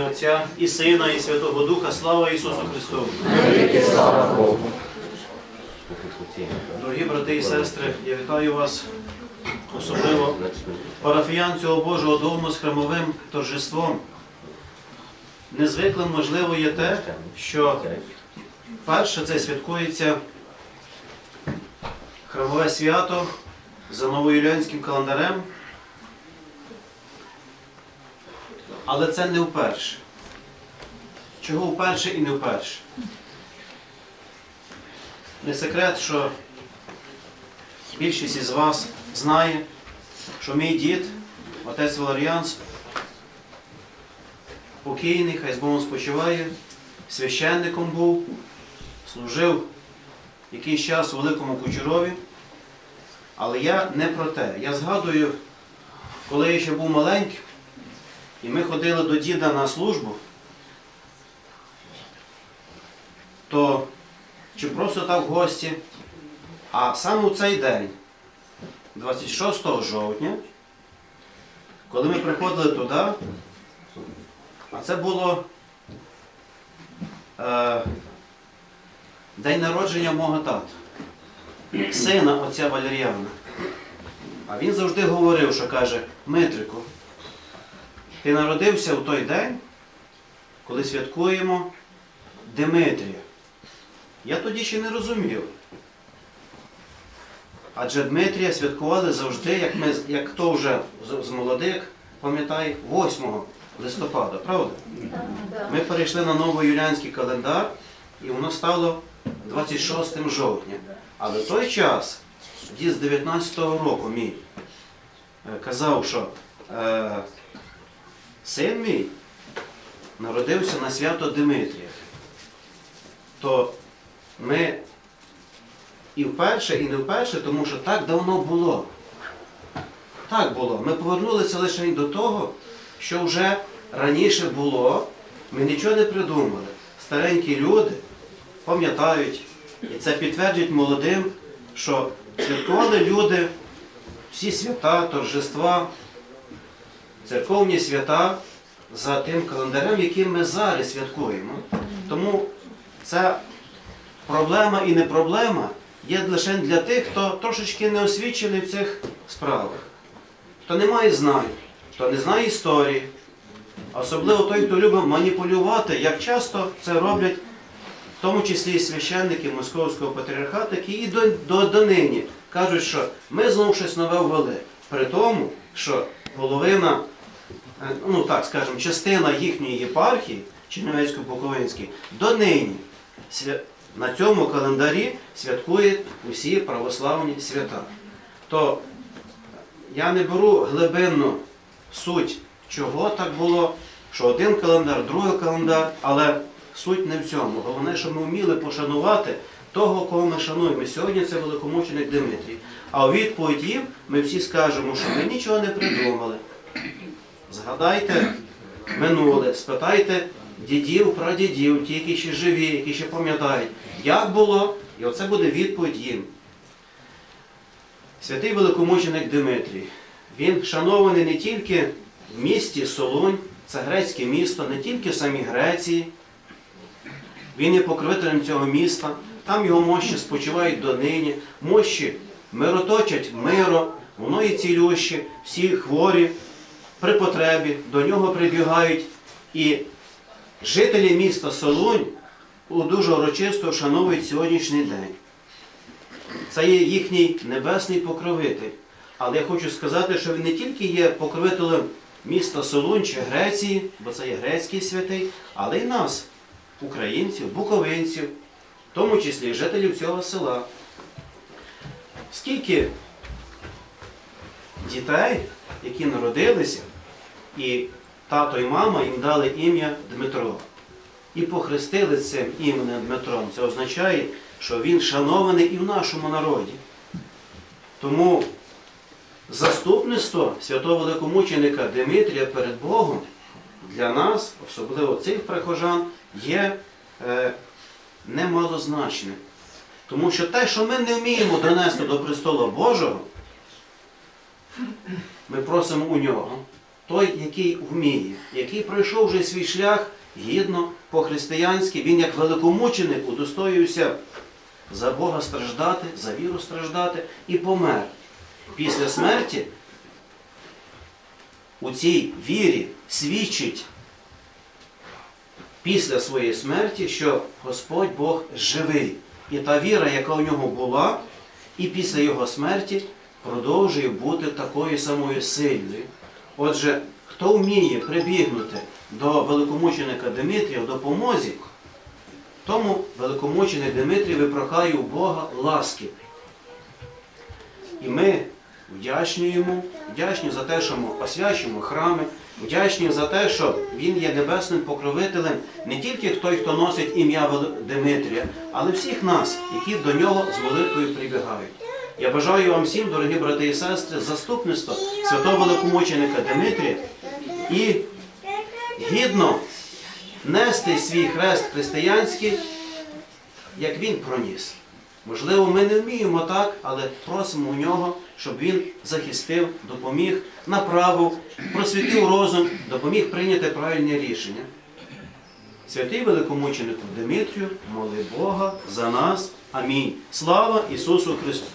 ім'я Отця і Сина, і Святого Духа. Слава Ісусу Христу! Дорогі брати і сестри, я вітаю вас особливо парафіян цього Божого дому з храмовим торжеством. Незвиклим можливо є те, що перше це святкується храмове свято за новоюліанським календарем. Але це не вперше. Чого вперше і не вперше? Не секрет, що більшість із вас знає, що мій дід, отець Валеріан, покійний, хай з Богом спочиває, священником був, служив якийсь час у Великому Кучурові. Але я не про те. Я згадую, коли я ще був маленький, і ми ходили до діда на службу, то чи просто так в гості, а саме у цей день, 26 жовтня, коли ми приходили туди, а це було е, день народження мого тата, сина отця Валеріана. А він завжди говорив, що каже, Митрику, ти народився в той день, коли святкуємо Димитрія. Я тоді ще не розумів. Адже Дмитрія святкували завжди, як ми, як хто вже з, з молодих пам'ятає, 8 листопада, правда? Ми перейшли на новоюліанський календар, і воно стало 26 жовтня. Але в той час, дід з 19-го року мій, е, казав, що е, син мій народився на свято Димитрія. То ми і вперше, і не вперше, тому що так давно було. Так було. Ми повернулися лише до того, що вже раніше було. Ми нічого не придумали. Старенькі люди пам'ятають, і це підтверджують молодим, що святкували люди всі свята, торжества, церковні свята за тим календарем, яким ми зараз святкуємо. Тому ця проблема і не проблема є лише для тих, хто трошечки не освічений в цих справах, хто не має знань, хто не знає історії, особливо той, хто любить маніпулювати, як часто це роблять, в тому числі і священники Московського патріархату, які і до, до, донині кажуть, що ми знову щось нове ввели. При тому, що половина, ну так скажемо, частина їхньої єпархії, Чернівецько-Буковинській, донині на цьому календарі святкує усі православні свята. То я не беру глибинну суть, чого так було, що один календар, другий календар, але суть не в цьому. Головне, щоб ми вміли пошанувати того, кого ми шануємо. Сьогодні це великомученик Димитрій. А у відповідь їм ми всі скажемо, що ми нічого не придумали. Згадайте минуле, спитайте дідів, прадідів, ті, які ще живі, які ще пам'ятають, як було, і оце буде відповідь їм. Святий великомученик Димитрій. Він шанований не тільки в місті Солунь, це грецьке місто, не тільки в самій Греції. Він є покровителем цього міста. Там його мощі спочивають донині, мощі мироточать миро, воно є цілющі, всі хворі при потребі до нього прибігають. І жителі міста Солунь дуже урочисто вшановують сьогоднішній день. Це є їхній небесний покровитель. Але я хочу сказати, що він не тільки є покровителем міста Солунь чи Греції, бо це є грецький святий, але й нас, українців, буковинців, в тому числі жителів цього села. Скільки дітей, які народилися, і тато і мама їм дали ім'я Дмитро. І похрестили цим іменем Дмитром. Це означає, що він шанований і в нашому народі. Тому заступництво святого великомученика Димитрія перед Богом для нас, особливо цих прихожан, є е, немалозначним. Тому що те, що ми не вміємо донести до престола Божого, ми просимо у нього. Той, який вміє, який пройшов вже свій шлях гідно, по-християнськи, він як великомученик удостоївся за Бога страждати, за віру страждати і помер. Після смерті у цій вірі свідчить після своєї смерті, що Господь Бог живий. І та віра, яка у нього була, і після його смерті продовжує бути такою самою сильною. Отже, хто вміє прибігнути до великомученика Димитрія в допомозі, тому великомучений Димитрій випрохає у Бога ласки. І ми вдячні йому, вдячні за те, що ми освячуємо храми, вдячні за те, що він є небесним покровителем не тільки той, хто носить ім'я Димитрія, але всіх нас, які до нього з молитвою прибігають. Я бажаю вам всім, дорогі брати і сестри, заступництва святого великомученика Димитрія і гідно нести свій хрест християнський, як він проніс. Можливо, ми не вміємо так, але просимо у нього, щоб він захистив, допоміг, направив, просвітив розум, допоміг прийняти правильне рішення. Святий великомученику Димитрію, моли Бога за нас. Амінь. Слава Ісусу Христу!